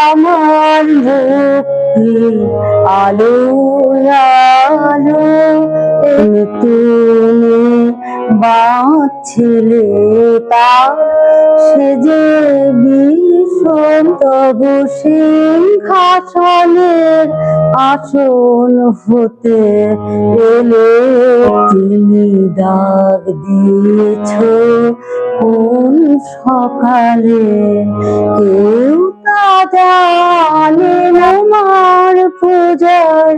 আমার মুক্তি আলো আলো তুমি বাঁচছিলে তা, সে যে ভীষণ তবু সিংহাসনের আসন হতে এলে তুমি ডাক দিয়েছ, কোন সকালে কেউ আমার পূজার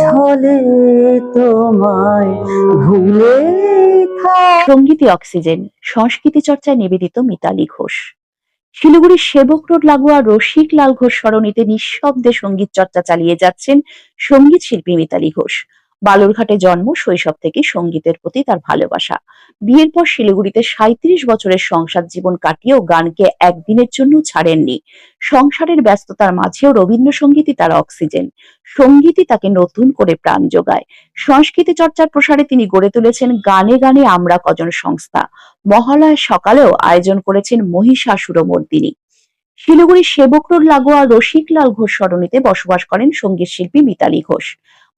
ছলে তোমায় ভুলে সঙ্গীতে অক্সিজেন, সংস্কৃতি চর্চায় নিবেদিত মিতালি ঘোষ। শিলিগুড়ির সেবক রোড লাগোয়া রসিক লাল ঘোষ সরণিতে নিঃশব্দে সংগীত চর্চা চালিয়ে যাচ্ছেন সংগীত শিল্পী মিতালি ঘোষ। বালুরঘাটে জন্ম, শৈশব থেকে সঙ্গীতের প্রতি তার ভালোবাসা। বিয়ের পর শিলিগুড়িতে সাঁত্রিশ বছরের সংসার জীবন কাটিয়েও গানকে একদিনের জন্য ছাড়েননি। সংসারের ব্যস্ততার মাঝেও রবীন্দ্রসঙ্গীতই তার অক্সিজেন। সঙ্গীতই তাকে নতুন করে প্রাণ যোগায়। সংস্কৃতি চর্চার প্রসারে তিনি গড়ে তুলেছেন গানে গানে আমরা কজন সংস্থা। মহালয়ার সকালেও আয়োজন করেছেন মহিষাসুরমর্দিনী শিলিগুড়ির সেবক লাগোয়া রসিকলাল ঘোষ সরণিতে বসবাস করেন সংগীত শিল্পী মিতালি ঘোষ।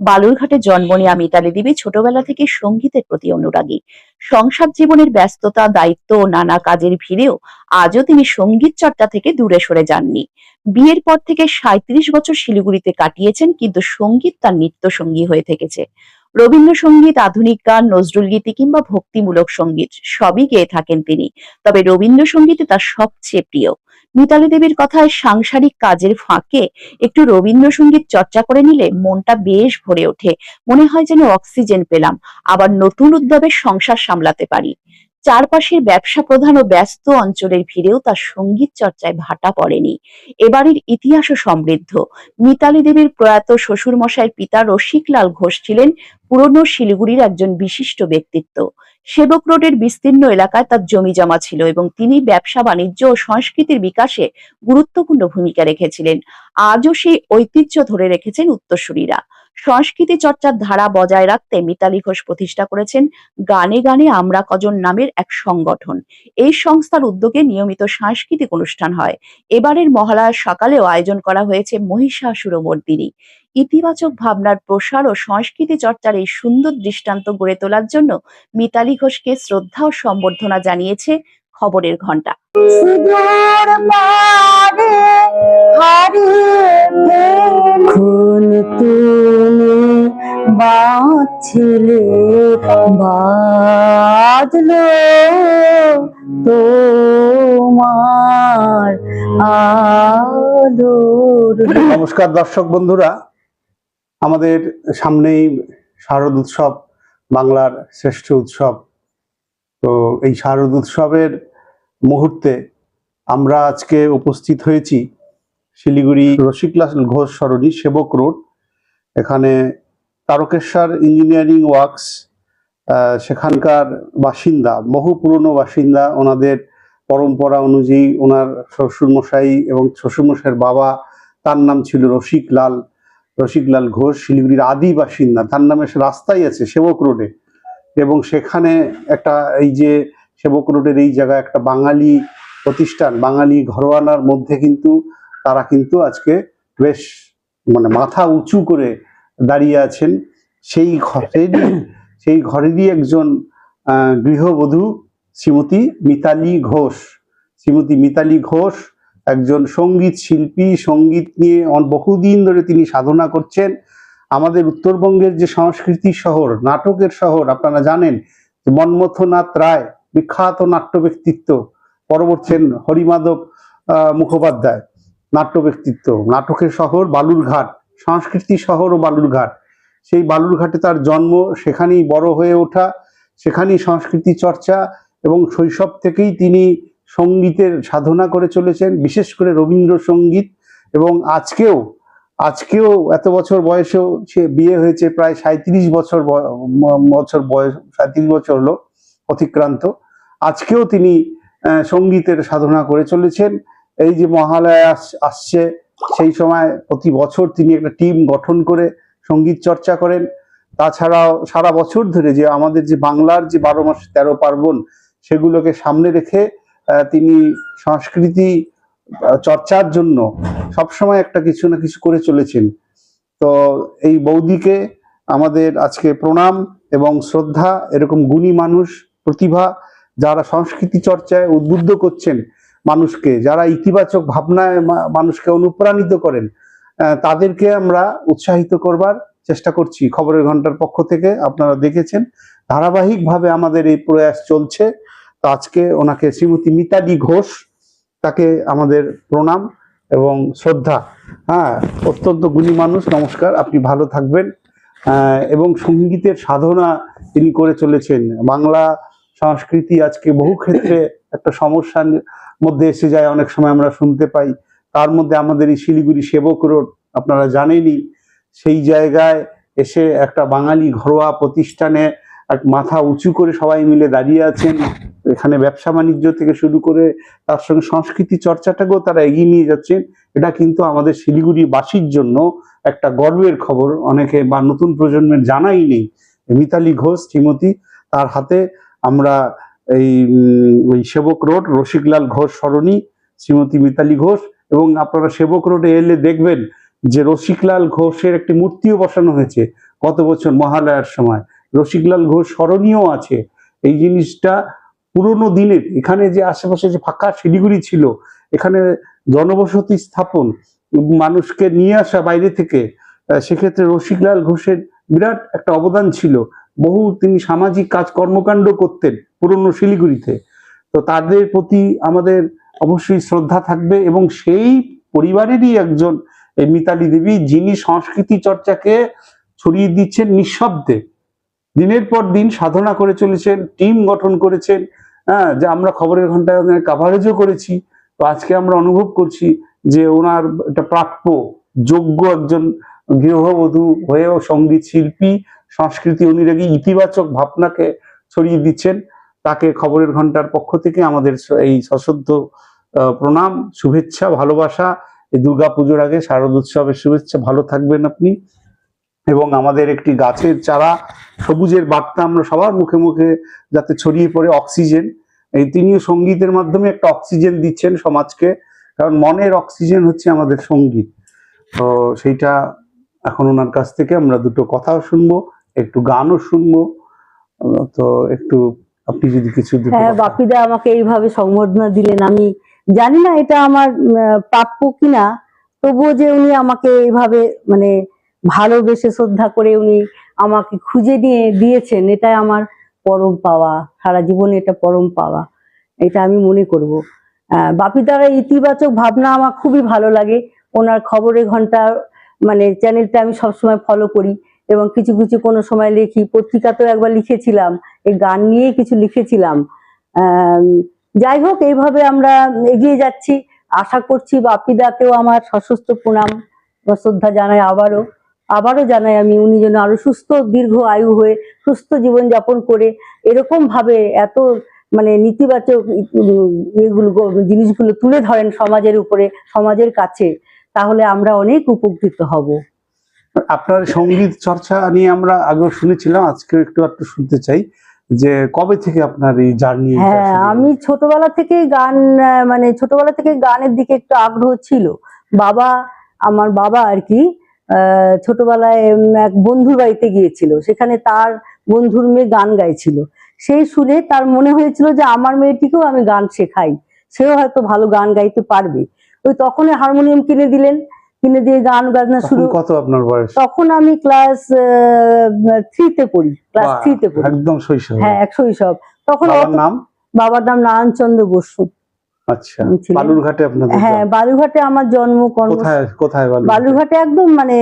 বালুরঘাটে জন্ম নেওয়া মিতালি দেবী ছোটবেলা থেকে সঙ্গীতের প্রতি অনুরাগী। সংসার জীবনের ব্যস্ততা, দায়িত্ব ও নানা কাজের ভিড়েও আজও তিনি সংগীত চর্চা থেকে দূরে সরে যাননি। বিয়ের পর থেকে সাঁত্রিশ বছর শিলিগুড়িতে কাটিয়েছেন কিন্তু সংগীত তার নিত্য সঙ্গী হয়ে থেকেছে। রবীন্দ্রসঙ্গীত, আধুনিক গান, নজরুল গীতি কিংবা ভক্তিমূলক সংগীত সবই গেয়ে থাকেন তিনি। তবে রবীন্দ্রসঙ্গীতে তার সবচেয়ে প্রিয়। মিতালি দেবীর কথায় সাংসারিক কাজের ফাঁকে একটু রবীন্দ্রসঙ্গীত চর্চা করে নিলে মনটা বেশ ভরে ওঠে। মনে হয় যেন অক্সিজেন পেলাম, আবার নতুন উদ্যমে সংসার সামলাতে পারি। চারপাশের ব্যবসা প্রধান ও ব্যস্ত অঞ্চলের ভিড়েও তার সংগীত চর্চায় ভাটা পড়েনি। এবারের ইতিহাসও সমৃদ্ধ। মিতালি দেবীর প্রয়াত শ্বশুর মশাইয়ের পিতা রসিকলাল ঘোষ ছিলেন পুরনো শিলিগুড়ির একজন বিশিষ্ট ব্যক্তিত্ব। সেবক রোডের বিস্তীর্ণ এলাকায় তার জমি জমা ছিল এবং তিনি ব্যবসা, বাণিজ্য ও সংস্কৃতির বিকাশে গুরুত্বপূর্ণ ভূমিকা রেখেছিলেন। আজও সেই ঐতিহ্য ধরে রেখেছেন উত্তরসূরিরা। সংস্কৃতি চর্চার ধারা বজায় রাখতে মিতালি ঘোষ প্রতিষ্ঠা করেছেন গানে গানে আমরা কজন নামের এক সংগঠন। এই সংস্থার উদ্যোগে নিয়মিত সাংস্কৃতিক অনুষ্ঠান হয়। এবারের মহালয়ার সকালেও আয়োজন করা হয়েছে মহিষাসুরমর্দিনী ইতিবাচক ভাবনার প্রসার ও সংস্কৃতি চর্চার এই সুন্দর দৃষ্টান্ত গড়ে তোলার জন্য মিতালি ঘোষকে শ্রদ্ধা ও সম্বর্ধনা জানিয়েছে খবরের ঘণ্টা খুন তুমি বাঁচলে বাজলো তোমার আলোর নমস্কার দর্শক বন্ধুরা। আমাদের সামনেই শারদ উৎসব, বাংলার শ্রেষ্ঠ উৎসব। তো এই শারদ উৎসবের মুহূর্তে আমরা আজকে উপস্থিত হয়েছি শিলিগুড়ি রসিকলাল ঘোষ সরণি সেবক রোড। এখানে তারকেশ্বর ইঞ্জিনিয়ারিং ওয়ার্কস সেখানকার বাসিন্দা, বহু পুরনো বাসিন্দা, ওনাদের পরম্পরা অনুযায়ী ওনার শ্বশুরমশাই এবং শ্বশুরমশাইয়ের বাবা, তার নাম ছিল রসিকলাল রসিকলাল ঘোষ, শিলিগুড়ির আদি বাসিন্দা। তার নামে রাস্তাই আছে, সেবক রোডে। এবং সেখানে একটা এই যে সেবক রোডের এই জায়গায় একটা বাঙালি প্রতিষ্ঠান, বাঙালি ঘরোয়ানার মধ্যে কিন্তু তারা কিন্তু আজকে বেশ মানে মাথা উঁচু করে দাঁড়িয়ে আছেন। সেই ঘরেরই সেই ঘরেরই একজন গৃহবধূ শ্রীমতী মিতালি ঘোষ। শ্রীমতী মিতালি ঘোষ একজন সংগীত শিল্পী, সংগীত নিয়ে বহুদিন ধরে তিনি সাধনা করছেন। আমাদের উত্তরবঙ্গের যে সংস্কৃতি শহর, নাটকের শহর, আপনারা জানেন মন্মথনাথ রায়, বিখ্যাত নাট্য ব্যক্তিত্ব, পরবর্তী হরিমাধব মুখোপাধ্যায়, নাট্য ব্যক্তিত্ব। নাটকের শহর বালুরঘাট। সংস্কৃতি শহর ও বালুরঘাট। সেই বালুরঘাটে তার জন্ম সেখানেই বড় হয়ে ওঠা, সেখানেই সংস্কৃতি চর্চা এবং শৈশব থেকেই তিনি সঙ্গীতের সাধনা করে চলেছেন, বিশেষ করে রবীন্দ্রসঙ্গীত এবং আজকেও আজকেও এত বছর বয়সেও সে বিয়ে হয়েছে, প্রায় সাঁত্রিশ বছর বছর বয়স সাঁত্রিশ বছর হলো অতিক্রান্ত। আজকেও তিনি সঙ্গীতের সাধনা করে চলেছেন। এই যে মহালয়া আস- আসছে সেই সময় প্রতি বছর তিনি একটা টিম গঠন করে সংগীত চর্চা করেন। তাছাড়াও সারা বছর ধরে যে আমাদের যে বাংলার যে বারো মাসে তেরো পার্বণ, সেগুলোকে সামনে রেখে তিনি সংস্কৃতি চর্চার জন্য সবসময় একটা কিছু না কিছু করে চলেছেন। তো এই বৌদিকে আমাদের আজকে প্রণাম এবং শ্রদ্ধা, এরকম গুণী মানুষ, প্রতিভা, যারা সংস্কৃতি চর্চায় উদ্বুদ্ধ করছেন মানুষকে, যারা ইতিবাচক ভাবনায় মানুষকে অনুপ্রাণিত করেন তাদেরকে আমরা উৎসাহিত করবার চেষ্টা করছি খবরের ঘণ্টার পক্ষ থেকে। আপনারা দেখেছেন, ধারাবাহিকভাবে আমাদের এই প্রয়াস চলছে। তো আজকে ওনাকে শ্রীমতী মিতালি ঘোষ তাকে আমাদের প্রণাম এবং শ্রদ্ধা। হ্যাঁ অত্যন্ত গুণী মানুষ, নমস্কার, আপনি ভালো থাকবেন। এবং সঙ্গীতের সাধনা তিনি করে চলেছেন। বাংলা সংস্কৃতি আজকে বহু ক্ষেত্রে একটা সমস্যার মধ্যে এসে যায়, অনেক সময় আমরা শুনতে পাই। তার মধ্যে আমাদের এই শিলিগুড়ি সেবক রোড, আপনারা জানেনই, সেই জায়গায় এসে একটা বাঙালি ঘরোয়া প্রতিষ্ঠানে এক মাথা উঁচু করে সবাই মিলে দাঁড়িয়ে আছেন। এখানে ব্যবসা বাণিজ্য থেকে শুরু করে তার সঙ্গে সংস্কৃতি চর্চাটাকেও তারা এগিয়ে নিয়ে যাচ্ছেন। এটা কিন্তু আমাদের শিলিগুড়ি বাসীর জন্য একটা গর্বের খবর। অনেকে বা নতুন প্রজন্মের জানাই নেই। মিতালি ঘোষ, শ্রীমতী, তার হাতে আমরা এই ওই সেবক রোড, রসিকলাল ঘোষ সরণি, শ্রীমতী মিতালি ঘোষ, এবং আপনারা সেবক রোডে এলে দেখবেন যে রসিকলাল ঘোষের একটি মূর্তিও বসানো হয়েছে গত বছর মহালয়ার সময়। রসিকলাল ঘোষ স্মরণীয় আছে। এই জিনিসটা পুরোনো দিনের, এখানে যে আশেপাশে যে ফাঁকা শিলিগুড়ি ছিল, এখানে জনবসতি স্থাপন, মানুষকে নিয়ে আসা বাইরে থেকে সেক্ষেত্রে রসিকলাল ঘোষের বিরাট একটা অবদান ছিল। বহু তিনি সামাজিক কাজ কর্মকাণ্ড করতেন। পুরনো শিলিগুড়িতে। তো তাদের প্রতি আমাদের অবশ্যই শ্রদ্ধা থাকবে এবং সেই পরিবারেরই একজন এই মিতালি দেবী, যিনি সংস্কৃতি চর্চাকে ছড়িয়ে দিচ্ছেন নিঃশব্দে। দিনের পর দিন সাধনা করে চলেছেন, টিম গঠন করেছেন হ্যাঁ যে আমরা খবরের ঘন্টায় কাভারেজও করেছি। তো আজকে আমরা অনুভব করছি যে ওনার একটা প্রাপ্য, যোগ্য একজন গৃহবধূ হয়েও সংগীত শিল্পী, সংস্কৃতি অনুরাগী ইতিবাচক ভাবনাকে ছড়িয়ে দিচ্ছেন। তাকে খবরের ঘণ্টার পক্ষ থেকে আমাদের এই সশ্রদ্ধ প্রণাম, শুভেচ্ছা, ভালোবাসা, এই দুর্গা পুজোর আগে শারদ উৎসবের শুভেচ্ছা। ভালো থাকবেন আপনি। এবং আমাদের একটি গাছের চারা, সবুজের বার্তা আমরা সবার মুখে মুখে যাতে ছড়িয়ে পড়ে, অক্সিজেন। এই তিনিও সঙ্গীতের মাধ্যমে একটা অক্সিজেন দিচ্ছেন সমাজকে, কারণ মনের অক্সিজেন হচ্ছে আমাদের সংগীত। তো সেইটা এখন ওনার কাছ থেকে আমরা দুটো কথাও শুনব, একটু গানও শুনব তো একটু আপনি যদি কিছু হ্যাঁ বাপিদা আমাকে এইভাবে সংবর্ধনা দিলেন। আমি জানি না এটা আমার প্রাপ্য কিনা তবুও যে উনি আমাকে এইভাবে মানে ভালোবেসে শ্রদ্ধা করে উনি আমাকে খুঁজে নিয়ে দিয়েছেন এটাই আমার পরম পাওয়া। সারা জীবনে এটা পরম পাওয়া। এটা আমি মনে করব। আহ, বাপিদার ইতিবাচক ভাবনা আমার খুবই ভালো লাগে। ওনার খবরের ঘণ্টা মানে চ্যানেলটা আমি সবসময় ফলো করি। এবং কিছু কিছু কোনো সময় লিখি পত্রিকাতেও একবার লিখেছিলাম এই গান নিয়ে কিছু লিখেছিলাম। যাই হোক, এইভাবে আমরা এগিয়ে যাচ্ছি। আশা করছি বাপিদাকেও আমার সশস্ত্র প্রণাম শ্রদ্ধা জানাই আবারও। আবারও জানাই আমি, উনি যেন আরও সুস্থ, দীর্ঘ আয়ু হয়ে সুস্থ জীবন যাপন করে এরকম ভাবে এত মানে নেতিবাচক এগুলো জিনিসগুলো তুলে ধরেন সমাজের উপরে, সমাজের কাছে, তাহলে আমরা অনেক উপকৃত হব। আপনার সংগীত চর্চা নিয়ে আমরা আগেও শুনেছিলাম আজকে একটু একটু শুনতে চাই যে কবে থেকে আপনার এই জার্নি হ্যাঁ আমি ছোটবেলা থেকে গান মানে ছোটবেলা থেকে গানের দিকে একটু আগ্রহ ছিল। বাবা আমার বাবা আর কি আহ, ছোটবেলায় এক বন্ধুর বাড়িতে গিয়েছিল। সেখানে তার বন্ধুর মেয়ে গান গাইছিল। সেই শুনে তার মনে হয়েছিল যে আমার মেয়েটিকেও আমি গান শেখাই। সেও হয়তো ভালো গান গাইতে পারবে। ওই তখনই হারমোনিয়াম কিনে দিলেন। কিনে দিয়ে গান বাজনা শুরু কত আপনার বয়স? তখন আমি ক্লাস থ্রিতে পড়ি ক্লাস থ্রিতে পড়ি। একদম শৈশব। হ্যাঁ এক শৈশব। তখন নাম? বাবার নাম নারায়ণচন্দ্র বসু। আচ্ছা বালুরঘাটে আপনাদের হ্যাঁ আমার জন্ম কোথায় কোথায় বালুরঘাটে? একদম মানে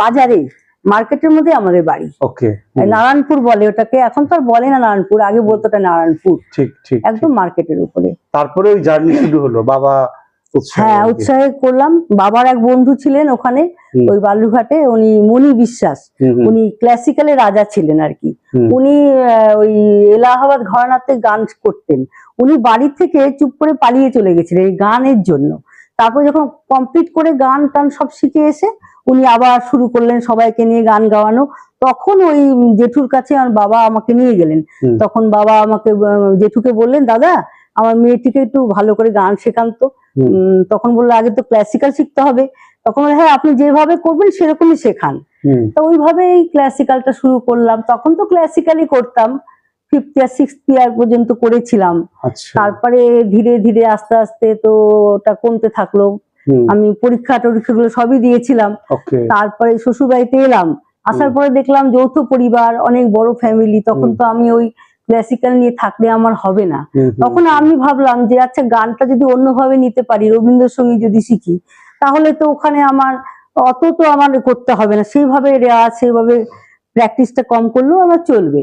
বাজারে মার্কেটের মধ্যে আমাদের বাড়ি। ওকে নারায়ণপুর বলে ওটাকে এখন তো আর বলে না নারায়ণপুর আগে বলতো নারায়ণপুর। ঠিক ঠিক। একদম মার্কেটের উপরে। তারপরে ওই জার্নি শুরু হলো বাবা হ্যাঁ উৎসাহে করলাম। বাবার এক বন্ধু ছিলেন ওখানে ওই বালুঘাটে উনি মনি বিশ্বাস। উনি ক্লাসিক্যালের রাজা ছিলেন আর কি। উনি ওই এলাহাবাদ ঘরানাতে গান করতেন। উনি বাড়ি থেকে চুপ করে পালিয়ে চলে গেছিলেন এই গানের জন্য। তারপর যখন কমপ্লিট করে গান টান সব শিখে এসে উনি আবার শুরু করলেন সবাইকে নিয়ে গান গাওয়ানো। তখন ওই জেঠুর কাছে আমার বাবা আমাকে নিয়ে গেলেন। তখন বাবা আমাকে জেঠুকে বললেন দাদা আমার মেয়েটিকে একটু ভালো করে গান শেখান তো। তখন বলল আগে তো ক্লাসিক্যাল শিখতে হবে। তখন হ্যাঁ আপনি যেভাবে করবেন সেরকমই শেখান। তো ওইভাবে এই ক্লাসিক্যালটা শুরু করলাম। তখন তো ক্লাসিক্যালই করতাম। ফিফথ ইয়ার সিক্সথ ইয়ার পর্যন্ত করেছিলাম। আচ্ছা। তারপরে ধীরে ধীরে আস্তে আস্তে তো ওটা কমতে থাকল। আমি পরীক্ষা টরীক্ষাগুলো সবই দিয়েছিলাম। তারপরে শ্বশুর বাড়িতে এলাম। আসার পরে দেখলাম যৌথ পরিবার অনেক বড় ফ্যামিলি তখন তো আমি ওই ক্লাসিক্যাল নিয়ে থাকলে আমার হবে না। তখন আমি ভাবলাম যে আচ্ছা গানটা যদি অন্যভাবে নিতে পারি রবীন্দ্রসঙ্গীত যদি শিখি তাহলে তো ওখানে আমার অত তো আমার করতে হবে না। সেইভাবে রেওয়াজ সেইভাবে প্র্যাকটিসটা কম করলেও আমার চলবে।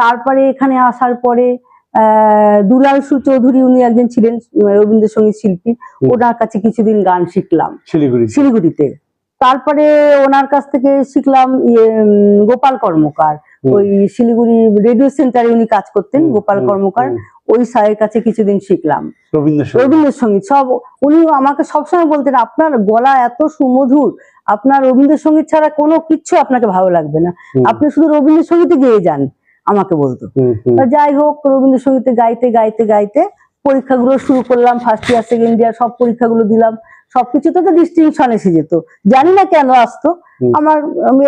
তারপরে এখানে আসার পরে আহ দুলাল সু চৌধুরী উনি একজন ছিলেন রবীন্দ্রসঙ্গীত শিল্পী। ওনার কাছে কিছুদিন গান শিখলাম। শিলিগুড়ি। শিলিগুড়িতে। তারপরে ওনার কাছ থেকে শিখলাম ইয়ে, গোপাল কর্মকার। ওই শিলিগুড়ি রেডিও সেন্টারে উনি কাজ করতেন গোপাল কর্মকার। ওই স্যারের কাছে কিছুদিন শিখলাম। রবীন্দ্রসঙ্গীত। সব উনি আমাকে সবসময় বলতেন আপনার গলা এত সুমধুর আপনার রবীন্দ্রসঙ্গীত ছাড়া কোনো কিচ্ছু আপনাকে ভালো লাগবে না। আপনি শুধু রবীন্দ্রসঙ্গীতে গেয়ে যান আমাকে বলতো। যাই হোক রবীন্দ্রসঙ্গীতে গাইতে গাইতে গাইতে পরীক্ষাগুলো শুরু করলাম ফার্স্ট ইয়ার সেকেন্ড ইয়ার সব পরীক্ষাগুলো দিলাম। সবকিছুতে তো ডিস্টিংশন এসে যেত। জানি না কেন আসতো? আমার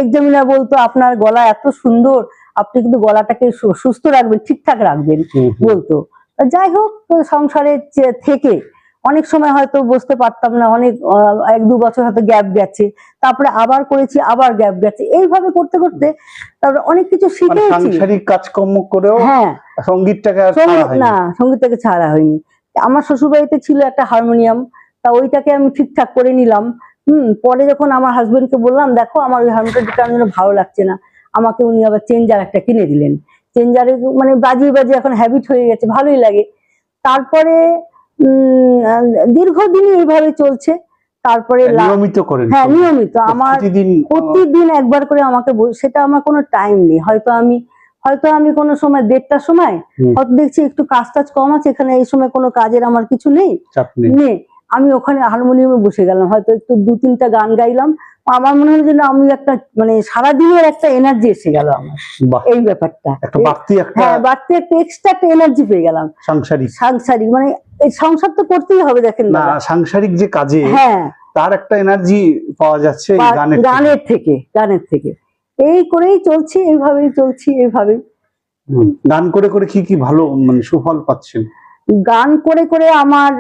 এক্সামিনার বলতো আপনার গলা এত সুন্দর আপনি কিন্তু গলাটাকে সুস্থ রাখবেন ঠিকঠাক রাখবেন বলতো। যাই হোক সংসারে থেকে অনেক সময় হয়তো বসতে পারতাম না অনেক এক দু বছর হয়তো গ্যাপ গেছে তারপরে আবার করেছি আবার গ্যাপ গেছে এইভাবে করতে করতে তারপরে অনেক কিছু মানে শিখেছি। সাংসারিক কাজকর্ম করেও হ্যাঁ। সঙ্গীতটাকে না সঙ্গীতটাকে ছাড়া হয়নি। আমার শ্বশুর বাড়িতে ছিল একটা হারমোনিয়াম তা ওইটাকে আমি ঠিকঠাক করে নিলাম। হুম পরে যখন আমার হাজবেন্ডকে বললাম দেখো আমার ওই হারমোনিয়ামটা জন্য ভালো লাগছে না। আমাকে উনি আবার চেঞ্জার একটা কিনে দিলেন। চেঞ্জারে মানে বাজিয়ে বাজিয়ে এখন হ্যাবিট হয়ে গেছে ভালোই লাগে। তারপরে দীর্ঘদিনই এইভাবে চলছে। তারপরে নিয়মিত করেন হ্যাঁ নিয়মিত। আমার প্রতিদিন একবার করে আমাকে সেটা আমার কোনো টাইম নেই। হয়তো আমি হয়তো আমি কোনো সময় দেড়টার সময় হয়তো দেখছি একটু কাজ টাজ কম আছে এখানে এই সময় কোনো কাজের আমার কিছু নেই। নেই। আমি ওখানে হারমোনিয়ামে বসে গেলাম হয়তো একটু দু তিনটা গান গাইলাম। আমার মনে হলো যে আমি একটা মানে সারাদিনের একটা এনার্জি এসে গেল আমার। এই ব্যাপারটা। একটা হ্যাঁ বাড়তি একটা এক্সট্রা একটা এনার্জি পেয়ে গেলাম। সাংসারিক। সাংসারিক মানে এই সংসার তো করতেই হবে দেখেন না সাংসারিক যে কাজে হ্যাঁ। তার একটা এনার্জি পাওয়া যাচ্ছে গানের থেকে। গানের থেকে এই করেই চলছি এইভাবেই চলছি এইভাবেই। গান করে করে কি কি ভালো মানে সুফল পাচ্ছেন? গান করে করে আমার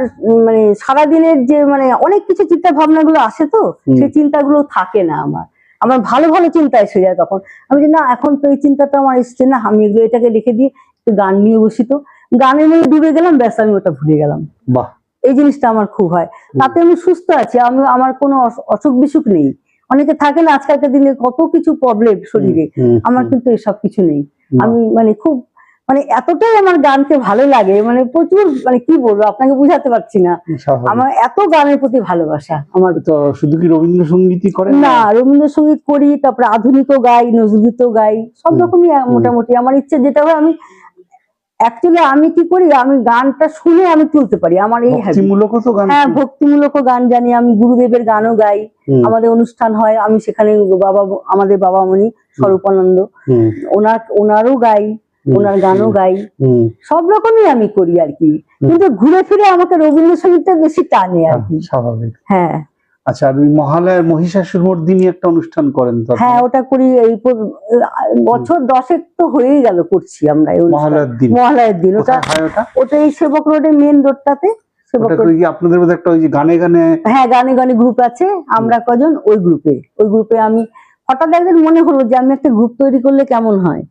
মানে সারাদিনের যে মানে অনেক কিছু চিন্তা ভাবনা গুলো আসে তো। সেই চিন্তাগুলো থাকে না আমার। আমার ভালো ভালো চিন্তা এসে যায় তখন। আমি যে না এখন তো এই চিন্তাটা আমার এসছে না আমি এগুলো এটাকে রেখে দিয়ে একটু গান নিয়ে বসি তো। গানের মধ্যে ডুবে গেলাম ব্যাস আমি ওটা ভুলে গেলাম। বাহ! এই জিনিসটা আমার খুব হয়। তাতে আমি সুস্থ আছি আমি আমার কোনো অসুখ বিসুখ নেই। অনেকে থাকে না আজকালকার দিনে কত কিছু প্রবলেম শরীরে আমার কিন্তু এসব কিছু নেই। আমি মানে খুব মানে এতটাই আমার গানকে ভালো লাগে মানে প্রচুর মানে কি বলব আপনাকে বুঝাতে পারছি না। আমার এত গানের প্রতি ভালোবাসা আমার। তো শুধু কি রবীন্দ্রসঙ্গীতই করেন না? রবীন্দ্রসঙ্গীত করি তারপরে আধুনিকও গাই নজরুলগীতও গাই সব রকমই মোটামুটি। আমার ইচ্ছে যেটা হয় আমি অ্যাকচুয়ালি আমি কি করি আমি গানটা শুনে আমি তুলতে পারি আমার এই হ্যাঁ ভক্তিমূলক গান জানি আমি গুরুদেবের গানও গাই আমাদের অনুষ্ঠান হয় আমি সেখানে বাবা আমাদের বাবা মনি স্বরূপানন্দ ওনার ওনারও গাই ওনার গানও গাই। সব রকমই আমি করি আর কি। কিন্তু ঘুরে ফিরে আমাকে রবীন্দ্রসঙ্গীতটা বেশি টানে আর কি। স্বাভাবিক। হ্যাঁ। আচ্ছা ওই মহালয়ার মহিষাসুর মর্দিনী একটা অনুষ্ঠান করেন তো হ্যাঁ ওটা করি এই বছর দশেক তো হয়েই গেল করছি আমরা। মহালয়ার দিন। মহালয়ের দিন। ওটা ওটা? এই সেবক রোডের মেন রোডটাতে আপনাদের মধ্যে একটা ওই যে গানে গানে হ্যাঁ গানে গানে গ্রুপ আছে। আমরা কজন ওই গ্রুপে ওই গ্রুপে আমি হঠাৎ একদিন মনে হলো যে আমি একটা গ্রুপ তৈরি করলে কেমন হয়?